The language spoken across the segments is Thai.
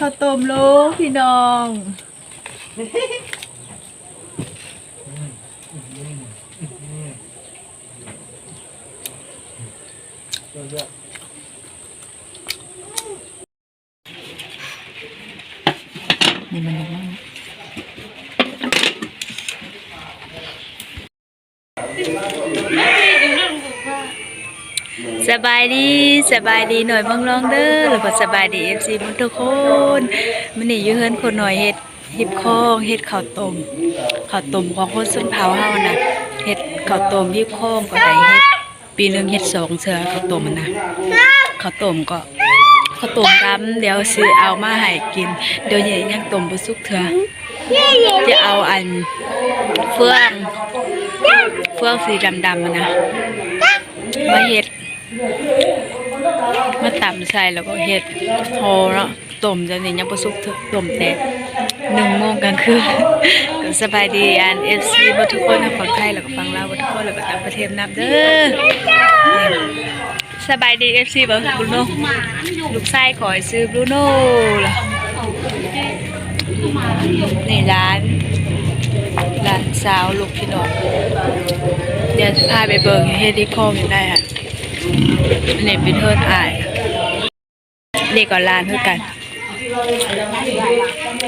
ข้าวต้มลูกพี่น้องนี่มันยังไง บายดีสบายดีหน่อยบังลองเด้อหรือว่าสบายดีเอฟซีมันทุกคนมันนี่ยืเฮินคนหน่อยเฮ็ดหิบคองเฮ็ดข้าวต้มข้าวต้มของคนสุนเผาเฮานะเฮ็ดข้าวต้มหิบคองก็ได้เฮ็ดปีหนึ่งเฮ็ดสองเทื่อข้าวต้มมันนะข้าวต้มก็ข้าวต้มดำเดี๋ยวซื้อเอามาให้กินเดี๋ยวนี้ยังต้มบ่สุกเทื่อจะเอาอันเฟืองเฟืองสีดำๆนะมาเฮ็ด มาตำใส่แล้วก็เฮ็ดพอแล้วต้มจะนี่ยังบ่สุกเถอะต้มแต่หนึ่งโมงกลางคืนก็สบายดีอัน FC บ่ทุกคนทั้งฝั่งไทยแล้วก็ฝั่งลาวบ่ทุกคนแล้วก็ต่างประเทศนับเด้อสบายดี FC บ่บรูโน่ลูกชายขอให้ซื้อบรูโน่ล่ะในร้านร้านสาวลูกพี่น้องเดี๋ยวจะพาไปเบิ่งเฮ็ดที่คองอยู่ได้ค่ะอันเป็นเทิร์นอาย เด็กก่อนลานเท่ากัน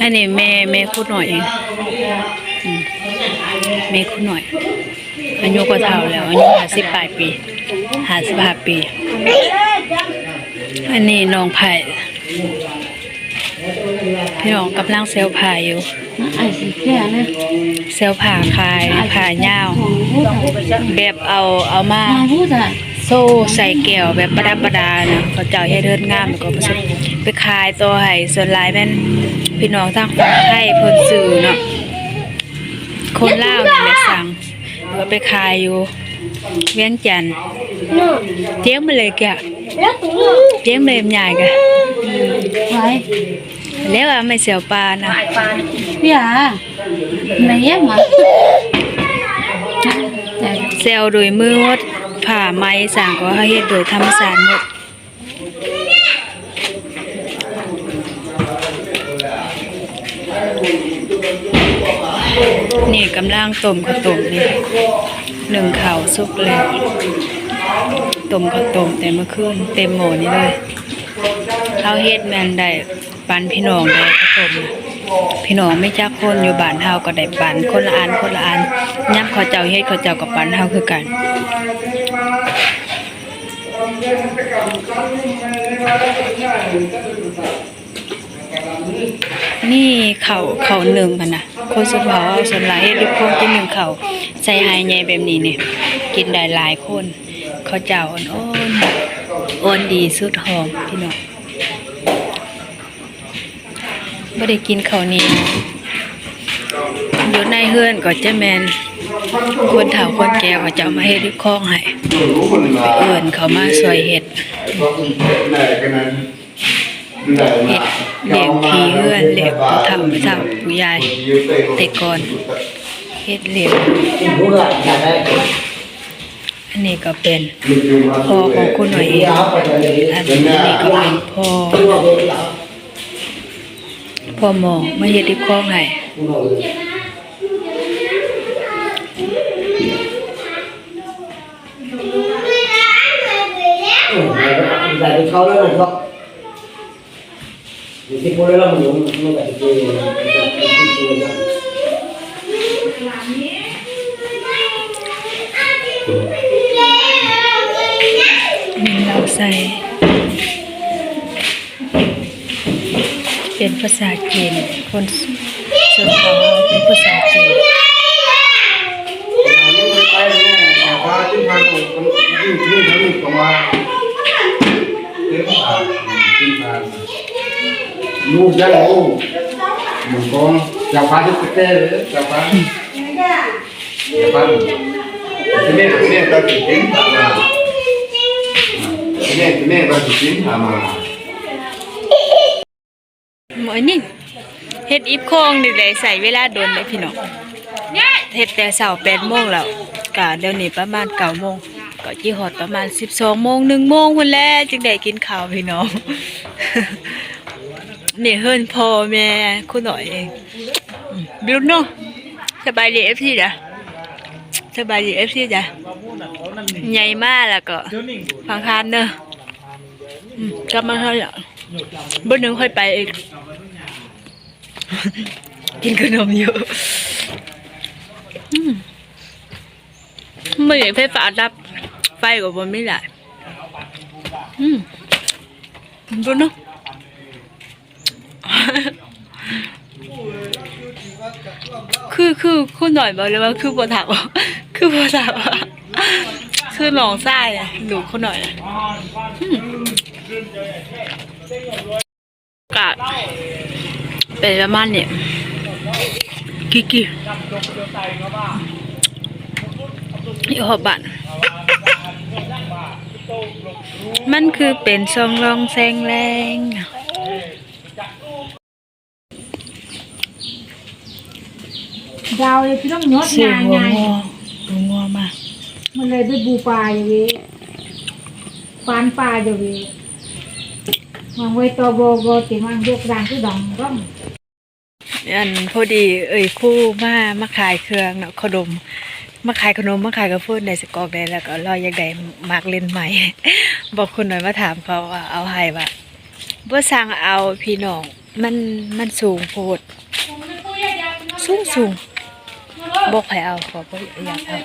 อันนี้แม่แม่คุดหน่อยเองอืมแม่คุดหน่อย อายุก็เท่าแล้ว อายุห้าสิบปลายปีห้าสิบห้าปี อันนี้น้องไผ่พี่น้องกำลังเซลผ่าอยู่ไอ้สีแก่เลยเซลผ่าคายผ่ายาวแบบเอาเอามามาพูดอะ โซ่ใส่แก้วแบบประดับประดานะเขาเจ้าให้เดินงามแล้วก็ไปไปขายตัวให้ส่วนหลายแม่นพี่น้องทางฝั่งไทยเพิ่นซื้อเนาะคนลาวนี่แหละสั่งแล้วก็ไปขายอยู่เวียงจันทน์เตี้ยงมาเลยแกะเตี้ยงมาเลยใหญ่กะไว้แล้วว่าไม่เสียวปลานะพี่อาไหนแยกมาแต่เซลโดยมือหมด ผ่าไม้สั่งก็ให้เฮ็ดโดยธรรมชาติหมดนี่กำลังต้มข้าวต้มนี่หนึ่งข่าวสุกเลยต้มข้าวต้มแต่เมื่อคืนเต็มหม้อนี่เลยข้าวเฮ็ดแมนได้ปันพี่น้องได้ข้าวต้มพี่น้องไม่จักคนอยู่บ้านเฮาก็ได้ปันคนละอันคนละอันย้ำข้าวเจ้าเฮ็ดข้าวเจ้ากับปันเฮาคือกัน นี่เขาเขาหนึ่งพันนะคนสุดเผาเอาส่วนหลายเฮ็ดด้วยพวกที่หนึ่งเขาใส่หายใหญ่แบบนี้เนี่ยกินได้หลายคนเขาเจ้าอ่อนอ่อนอ่อนดีสุดหอมพี่น้องไม่ได้กินเข้าหนี้อยู่ในเฮือนก็จะแมนคนเฒ่าคนแก่ก็จะเอามาเฮ็ดด้วยข้องให้ เอิ้นเขามาซอยเฮ็ดเฮ็ดเลี้ยงผีเฮือนเลี้ยงเฒ่าผู้เฒ่าผู้ยายแต่ก่อนเฮ็ดเลี้ยงอันนี้ก็เป็นพ่อของคุณหน่อยเองอันนี้ก็เป็นพ่อพ่อหมอมาเฮ็ดที่คลองให้ tại vì sau đó là không thì cái cô đó là mình dùng nó phải chơi มีเราใส่เป็นภาษาจีนคนส่วนเขาเป็นภาษาจีน ด็กก็ามขึ้นมาลูกยังลูกมังก็จะพาที่เต้เลยจะพาจะพาที่นี่ที่นี่เราถึงทิ้งทำมาที่นี่ที่นี่เราถึงทิ้งทำมาหมอนี่เฮ็ดอีบคองนี่แหละใส่เวลาโดนเลยพี่น้องเฮ็ดแต่เสาร์แปดโมงแล้วกะเดี๋ยวนี้ประมาณเก้าโมง ก็จิฮอดประมาณ12โมง1โมงพุ่นแหล้วจึงได้กินข้าวพี่น้องนี่เฮิรนพ่อแม่คุณหน่อยเองบิวเนาะสบายดีเอฟซีจ้ะสบายดีเอฟซีจ้ะใหญ่มากแล้วก็ฟังคานเนอะกลับมาเท่าไหร่บนหนึ่งค่อยไปอีกกินขนมอยู่อืม ไม่อยากไฟฟ้าดับ ไฟกับนไม่ได้อืมดูเนาะคือคือคุณหน่อยบอกเลยว่าคือบัวถามว่าคือบัวถามว่าคือหนองไส้อะหนูคุณหน่อยอะอืมกะเป็นประมาณเนี่ยกิ๊ก อยู่หอบบันมันคือเป็นทรงรองแซงแรงดาวเลยพี่ต้องยศเสียงางนหัวไงงัวหัวงัวมากมันเลยไปบูปลาอยู่เว้ยปานปลาอยู่เว้ยมันไว้ตัวโบโบติมันยกดังที่ดองร่องอันพอดี เอ่ยครู่มามาขายเครื่องเนาะขนม มาขายขนมมาขายกระพุ้นในสกอกได้แล้วก็รออยากได้มากเล่นใหม่ บอกคุณหน่อยมาถามเขาว่าเอาให้ว่าบ่สั่งเอาพี่น้องมันมันสูงโพดสูงสูงบอกให้เอาขอบ่อยากเอา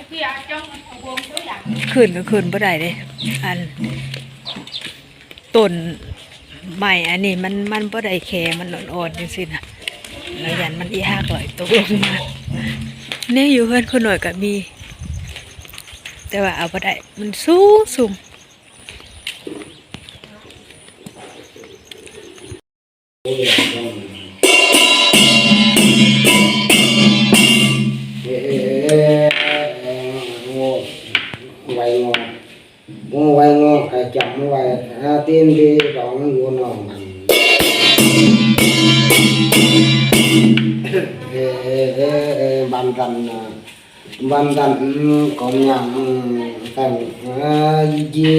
ขึ้นก็ขึ้นบ่ได้เด้อันต้นใหม่อันนี้มันมันบ่ได้แข็งมันอ่อนๆจังซี่นะแล้วยันมันอีหักลอยตกลงมา นี่ยอยู่เพื่อนคนหน่อยก็มี แต่ว่าเอาไปได้ มันสูงสูงเบันกันก็ยังแต่งยี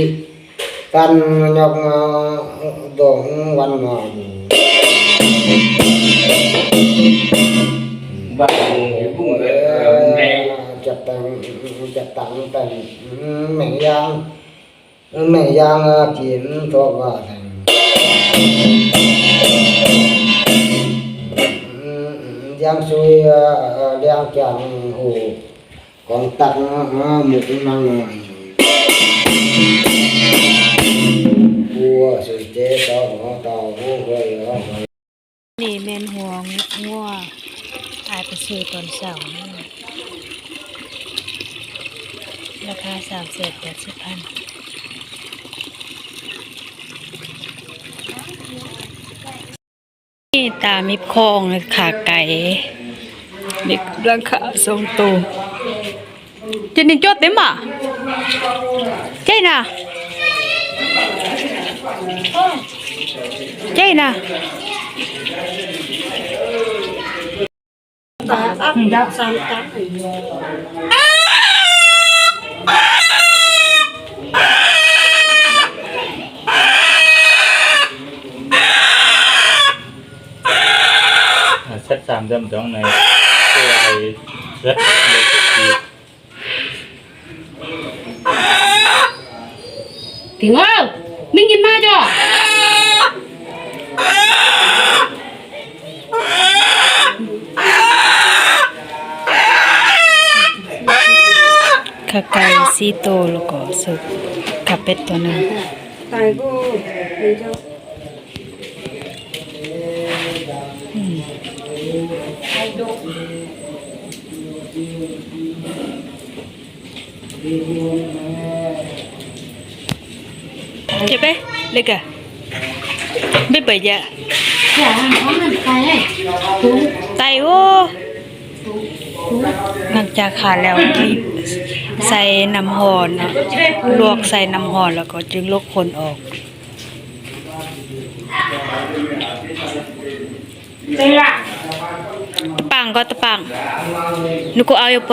กันยกดงวันงอนบ้านบุ้งเอ๋ย แม่จับตังจับตังตังแม่ยางแม่ยางกินตัวว่าทังยังซุยเลี้ยงจังหู còn tặng một năng vua sự chế tao nó tao vua hơi đó นี่แม่นหัวงัวตายไปซื้อตอนเสาร์ราคาสามแสนแปดสิบพันนี่ตามิบคองขาไก่ นี่ราคาทรงตัวจะนี่จดเต็มอะใช่น่ะใช่น่ะ sách xàm đâm trong này cái này rất là kỳ ถึงว่าไม่กินมาจ้ะขาไก่ซีโตวแล้วก็สุกขาเป็ดตัวหนึง ตายกูเป็นเจ้า เจ็บไหมเล็กอะไม่เปิดยะ อย่าเพราะมันตายเลย ถูกไตโอ้หลังจากขาดแล้วที่ใส่น้ำหอนเนาะลวกใส่น้ำหอนแล้วก็จึงลกคนออกเป็ นละปังก็ตะปังนุกูเอาอยู่ป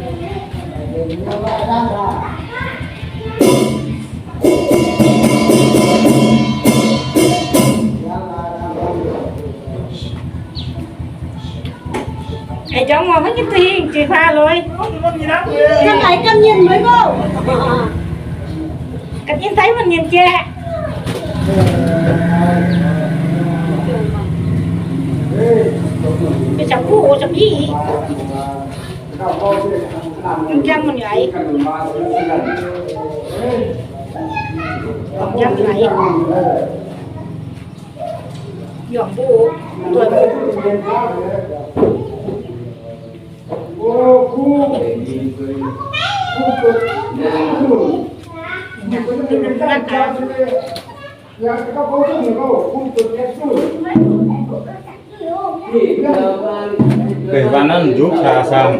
ลย Cái này cam nhìn mới vô กันยินไทยมันยินแก่ไปจับผู้จับพี่ มันจังมันไหลจังไหลหย่อมผู้ตัวมันเคยวันนั้นยุคชาซ้ำ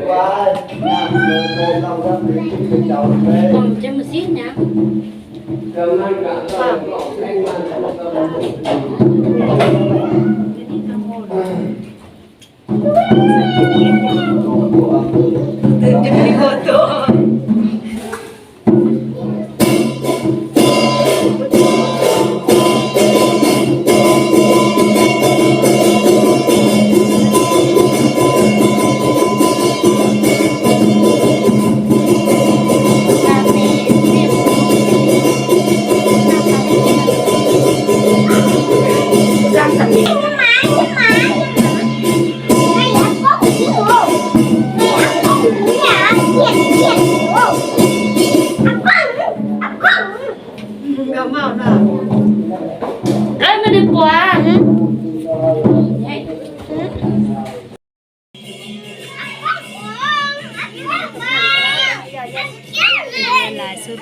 Còn cho một xíu nha จัง là suốt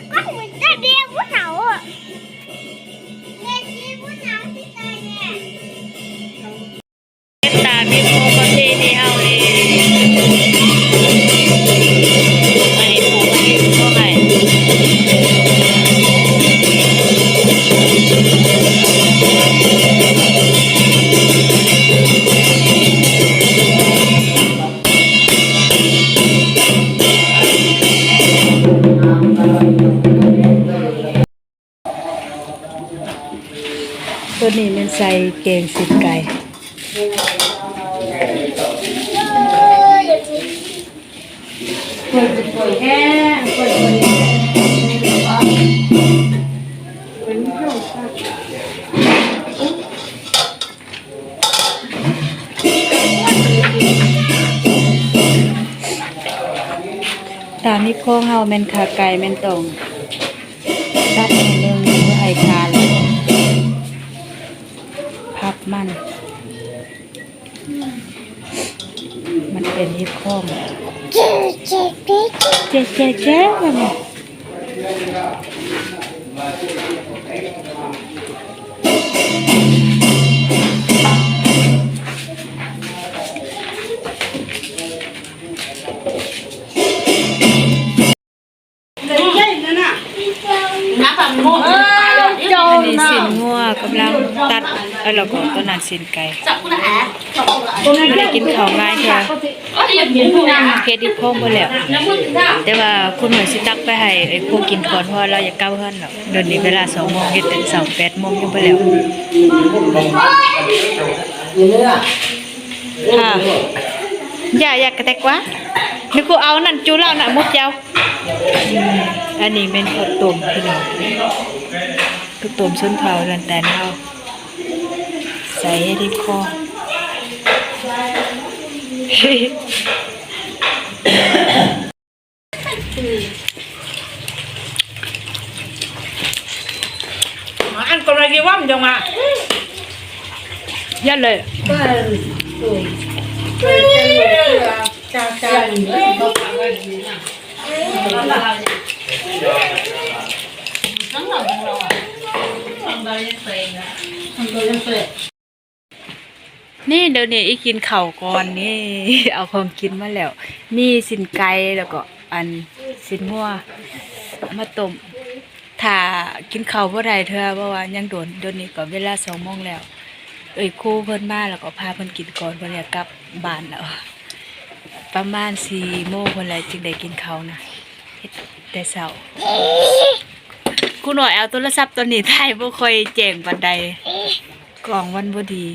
มันใส่เกงสิบไก่ตามนี้โค้งเฮาแม่นขาไก่แม่นตรงตัดให้หนึงเพื่อให้ขาเลย มัน มันเป็นฮิปโค้งเจ๊เจ๊เจ๊เจ๊มันอันนี้สินงัวกำลังตัดเอาแล้วก็ ตัวนั้นสินไก่ไม่ได้กินข้าวง่ายเท่าเฮ็ดฮิปโค้งบ่แล้ว แต่ว่าคุณหน่วยสิตักไปให้ไอ้พวกกินก่อนเพราะว่าเราอยากกลับเฮือนแล้วเดี๋ยวนี้เวลา2โมงเฮ็ดถึง2 8โมงยังบ่แล้วค่ะอย่าอยากกระแตกว่านึกกูเอานั่นจูเล่าน่ะมุดเจ้าอืมอันนี้เป็นข้าวต้มพี่น้องข้าวต้มส้นเผาลันแตนเฮา ใส่ให้ที่คอมาอันก็เลยกี่ว่ามันจังมายัดเลยจ้าจ้านี่เนี่เดี๋ยวนี้อีกินเข้าวก่อนนี่ เอาของกินมาแล้ว มีสินไก่แล้วก็อันสินงัวมาต้มถ้ากินข้าวบ่ได้เธอเพราะว่ายังโดนเดี๋ยวนี้ก็เวลาสองโมงแล้ว เอ้ยครูเพิ่นมาแล้วก็พาเพิ่นกินก่อนเพิ่นอยากกลับบ้านแล้วประมาณสี่โมงเพิ่นเลยจึงได้กินข้าวนะเฮ็ดแต่เช้ากูหน่อยเอาโทรศัพท์ตัวนี้ถ่ายบ่ค่อยแจ้งปานใดกล้องวันบ่ดี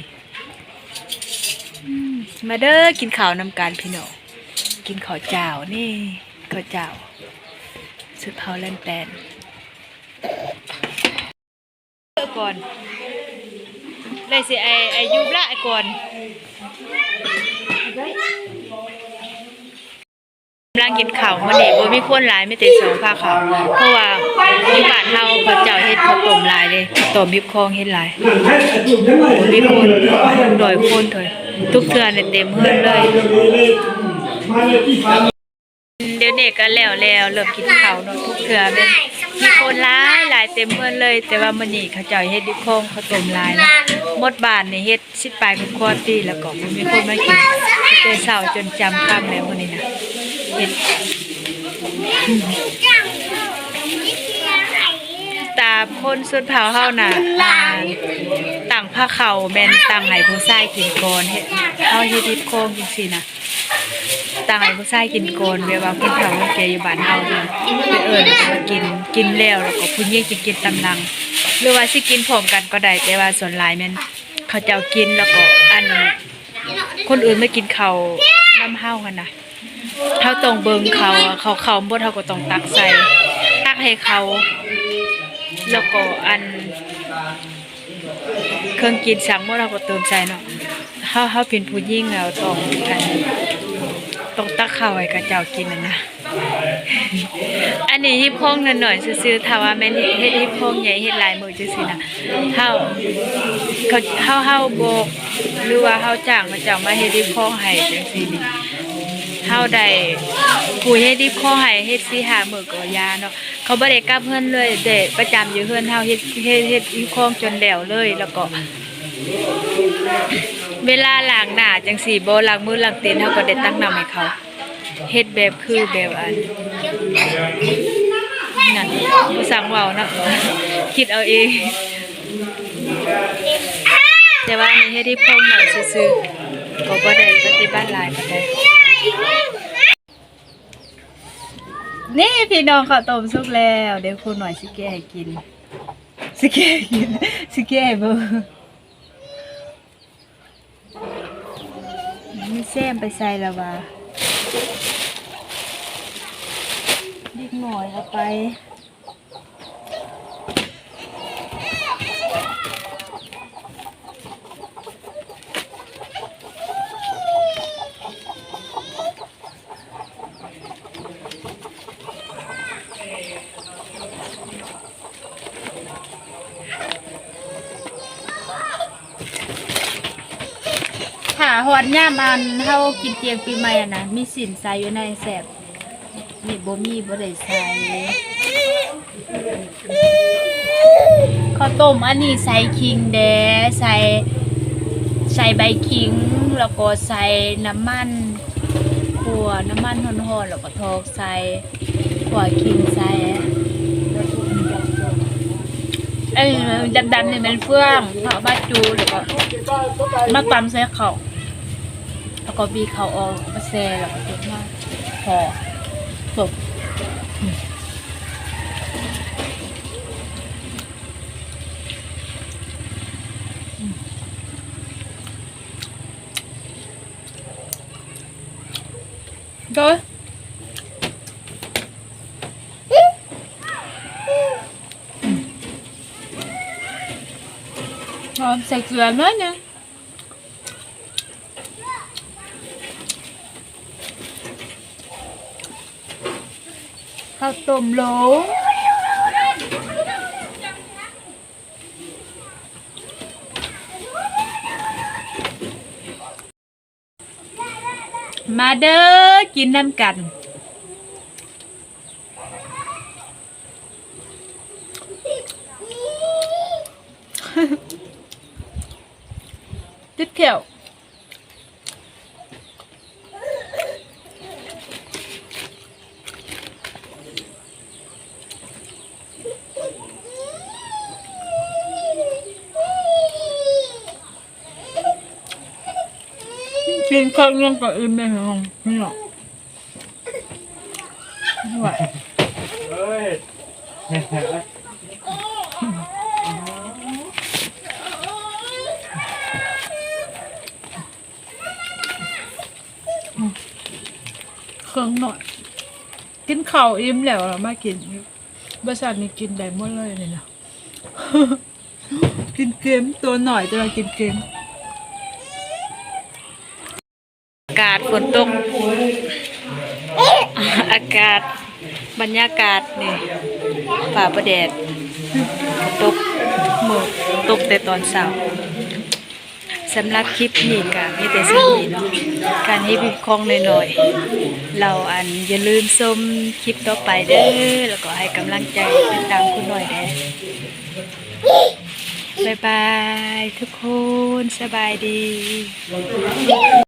มาเด้อกินข้าวนำกันพี่น้องกินข้าวเจ้านี่ข้าวเจ้าสุดเผาแลนแตนเออก่อนเลยสิไอไอยุบละไอก่อนกำลังกินข้าวมื้อนี้บ่มีคนหลายมีแต่สองผ้าขาวเพราะว่าที่บ้านเฮาเขาเจ้าเฮ็ดข้าวต้มหลายเลยข้าวต้มบิบคองเฮ็ดหลายมีคนโดยคนเถอย ทุกเทือนเต็มเฮือนเลย เดี๋ยวเด็กก็แล้วแล้วเริ่มกินข้าเนาะทุกเทือเป็นมีคนหลายหลายเต็มเฮือนเลย แต่ว่ามื้อนี้เขาเจ้าเฮ็ดดิโคงข้าต้มลายนะมดบานนี่เฮ็ดสิปลายกับคอตีแล้วก็มีคนมากินแต่เช้าจนจำค่ำแล้วมื้อนี้นะเฮ็ดตาคนสุดเผาเฮาน่ะอ่า ต่างผ้าเขาแมนต่างให้ผู้ชายกินก่อนเฮ็ดเฮาเฮ็ดดิบโค้งจังซี่นะต่างให้ผู้ชายกินก่อนแบว่าผู้เฒ่าผู้แก่อยู่บ้านเฮาเนี่ยไปเอิ้นมากินกินแล้วแล้วก็ผู้หญิงจะกินตำลัง หรือว่าสิกินพร้อมกันก็ได้แต่ว่าส่วนหลายแม่นเขาเจ้ากินแล้วก็อัน คนอื่นไม่กินเขาน้ำเฮากันนะเฮาต้องเบิงเขาเขาเขาบ่เฮาก็ต้องตักใส่ตักให้เขา แล้วก็อัน รื่องกินสั่งเมื่อเราก็เติมใจเนาะเฮาเฮาเป็นผู้ยิ่งแล้วต้องกันต้องตักข้าวไว้กับเจ้ากินนะนะอันนี้ฮิปโพงหน่อยๆซื่อๆถ้าว่าแม่นเฮ็ดฮิปโพงใหญ่เฮ็ดลายมือจังซี่นะเฮาเขาเฮาเฮาบอกหรือว่าเฮาจ้างมาจ้ามาเฮ็ดฮิปโพงให้จังซี่นี่ เฮาได้ผู้เฮ็ดฮิปโพงให้เฮ็ด4 5มื้อก็ยาเนาะเขาบ่ได้กลับเฮือนเลยแต่ประจำอยู่เฮือนเฮาเฮ็ดเฮ็ดเฮ็ดฮิปโพงจนแล้วเลย แล้วก็ เวลาล้างหน้าจังสี่บ่ล้างมือล้างตีนเฮาก็ได้ตั้งน้ำให้เขาเฮ็ดแบบคือแบบอันนั่นบ่สั่งเว้าเนาะคิดเอาเองแต่ว่าอันนี้เฮ็ดที่พงหน่อยซื่อๆก็บ่ได้ปฏิบัติหลายปานใด นี่พี่น้องข้าวต้มสุกแล้ว เดี๋ยวครูหน่อยสิแกให้กิน สิแกให้กิน สิแกให้เบอร์มีแซมไปใส่แล้วว่าเด็กหน่อยเอาไป อดย่ามันเฮากินเตียงปีใหม่อะนะมีสินใส่อยู่ในแสบนี่บ่มีบ่ได้ใส่ข้าวต้มอันนี้ใส่คิงแดใส่ใส่ใบคิงแล้วก็ใส่น้ำมันขัวน้ำมันร้อนๆแล้วก็ทอกใส่ขัวคิงใส่เอ้ดำๆนี่มันเฟื่องเอามาจูแล้วก็มาตำใส่เขาว แล้วก็บีเขาวออกมาแซ่แล้วก็เก็บมาพอจบโดยหอมใส่เกลือน้อยหนึง ข้าวต้มโหลมาเด้อกินน้ำกันติดเขียว กินข้าวเรื่องกับอื่นไม่หรอกไม่หรอกไม่ไหวเฮ้ยเครื่องหน่อย กินข้าวอิ่มแล้วเรามากินบริษัทนี้กินได้หมดเลยเลยนะ กินเกมตัวหน่อยจะมากินเกมอากาศฝนตก อากาศบรรยากาศนี่ฝ่าประแดดตกหมอกตกแต่ตอนเช้าสำหรับคลิปนี้ก็มีแต่สิ่งดีเนาะการให้พิมคลองหน่อยๆ เราอันอย่าลืมชมคลิปต่อไปเด้อแล้วก็ให้กำลังใจติดตามคุณหน่อยเด้อบายบายทุกคนสบายดี